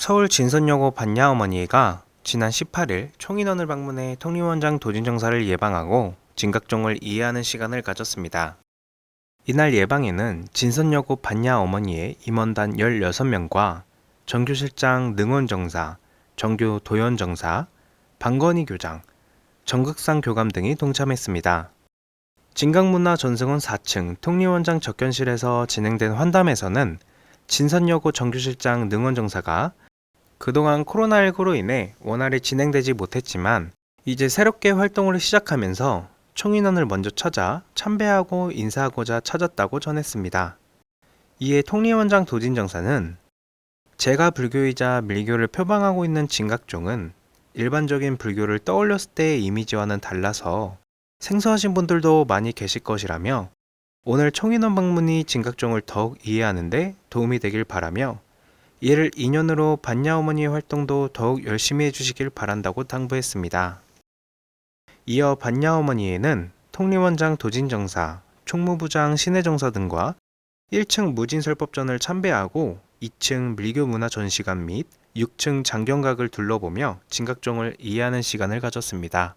서울 진선여고 반야 어머니가 지난 18일 총인원을 방문해 통리원장 도진정사를 예방하고 진각종을 이해하는 시간을 가졌습니다. 이날 예방에는 진선여고 반야 어머니의 임원단 16명과 정규실장 능원정사, 정규 도연정사, 방건희 교장, 정극상 교감 등이 동참했습니다. 진강문화 전승원 4층 통리원장 접견실에서 진행된 환담에서는 진선여고 정규실장 능원정사가 그동안 코로나19로 인해 원활히 진행되지 못했지만 이제 새롭게 활동을 시작하면서 총인원을 먼저 찾아 참배하고 인사하고자 찾았다고 전했습니다. 이에 통리원장 도진정사는 제가 불교이자 밀교를 표방하고 있는 진각종은 일반적인 불교를 떠올렸을 때의 이미지와는 달라서 생소하신 분들도 많이 계실 것이라며 오늘 총인원 방문이 진각종을 더욱 이해하는데 도움이 되길 바라며 이를 인연으로 반야 어머니의 활동도 더욱 열심히 해주시길 바란다고 당부했습니다. 이어 반야 어머니에는 통리원장 도진정사, 총무부장 신혜정사 등과 1층 무진설법전을 참배하고 2층 밀교문화 전시관 및 6층 장경각을 둘러보며 진각종을 이해하는 시간을 가졌습니다.